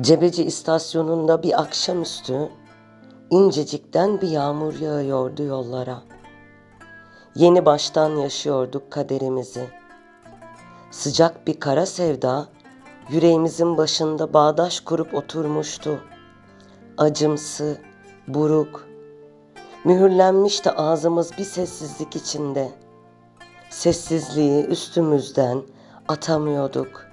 Cebeci istasyonunda bir akşamüstü incecikten bir yağmur yağıyordu yollara. Yeni baştan yaşıyorduk kaderimizi. Sıcak bir kara sevda yüreğimizin başında bağdaş kurup oturmuştu. Acımsı, buruk, mühürlenmişti ağzımız bir sessizlik içinde. Sessizliği üstümüzden atamıyorduk.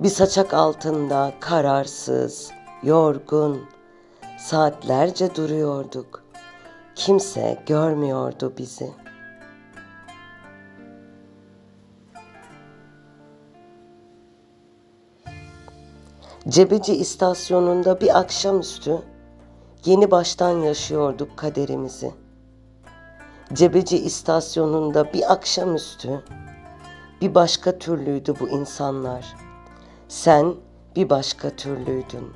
Bir saçak altında kararsız, yorgun, saatlerce duruyorduk. Kimse görmüyordu bizi. Cebeci istasyonunda bir akşamüstü yeni baştan yaşıyorduk kaderimizi. Cebeci istasyonunda bir akşamüstü bir başka türlüydü bu insanlar. Sen bir başka türlüydün.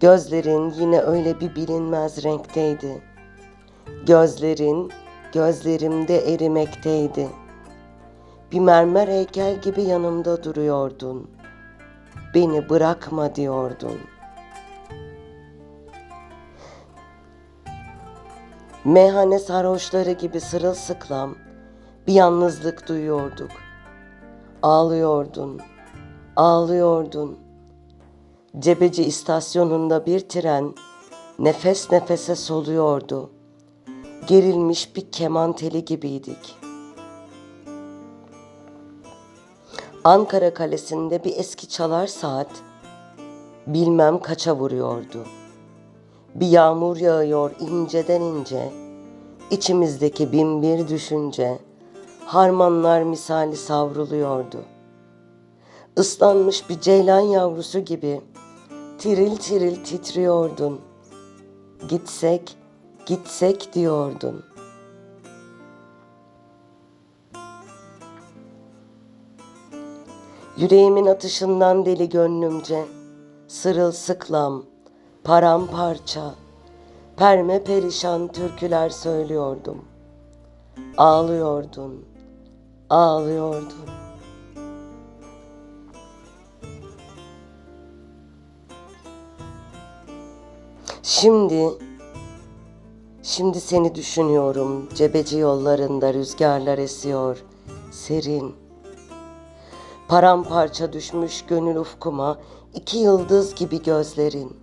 Gözlerin yine öyle bir bilinmez renkteydi. Gözlerin gözlerimde erimekteydi. Bir mermer heykel gibi yanımda duruyordun. Beni bırakma diyordun. Meyhane sarhoşları gibi sırılsıklam bir yalnızlık duyuyorduk. Ağlıyordun, ağlıyordun. Cebeci istasyonunda bir tren nefes nefese soluyordu. Gerilmiş bir keman teli gibiydik. Ankara Kalesi'nde bir eski çalar saat bilmem kaça vuruyordu. Bir yağmur yağıyor inceden ince, içimizdeki bin bir düşünce harmanlar misali savruluyordu. Islanmış bir ceylan yavrusu gibi tiril tiril titriyordun. Gitsek, gitsek diyordun. Yüreğimin atışından deli gönlümce, sırılsıklam, paramparça, perme perişan türküler söylüyordum. Ağlıyordun, ağlıyordun. Şimdi, şimdi seni düşünüyorum. Cebeci yollarında rüzgarlar esiyor, serin. Paramparça düşmüş gönül ufkuma iki yıldız gibi gözlerin.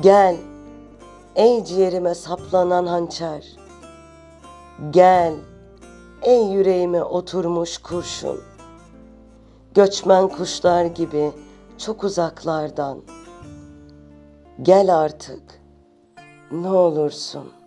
Gel, ey ciğerime saplanan hançer. Gel, ey yüreğime oturmuş kurşun. Göçmen kuşlar gibi çok uzaklardan. Gel artık, ne olursun.''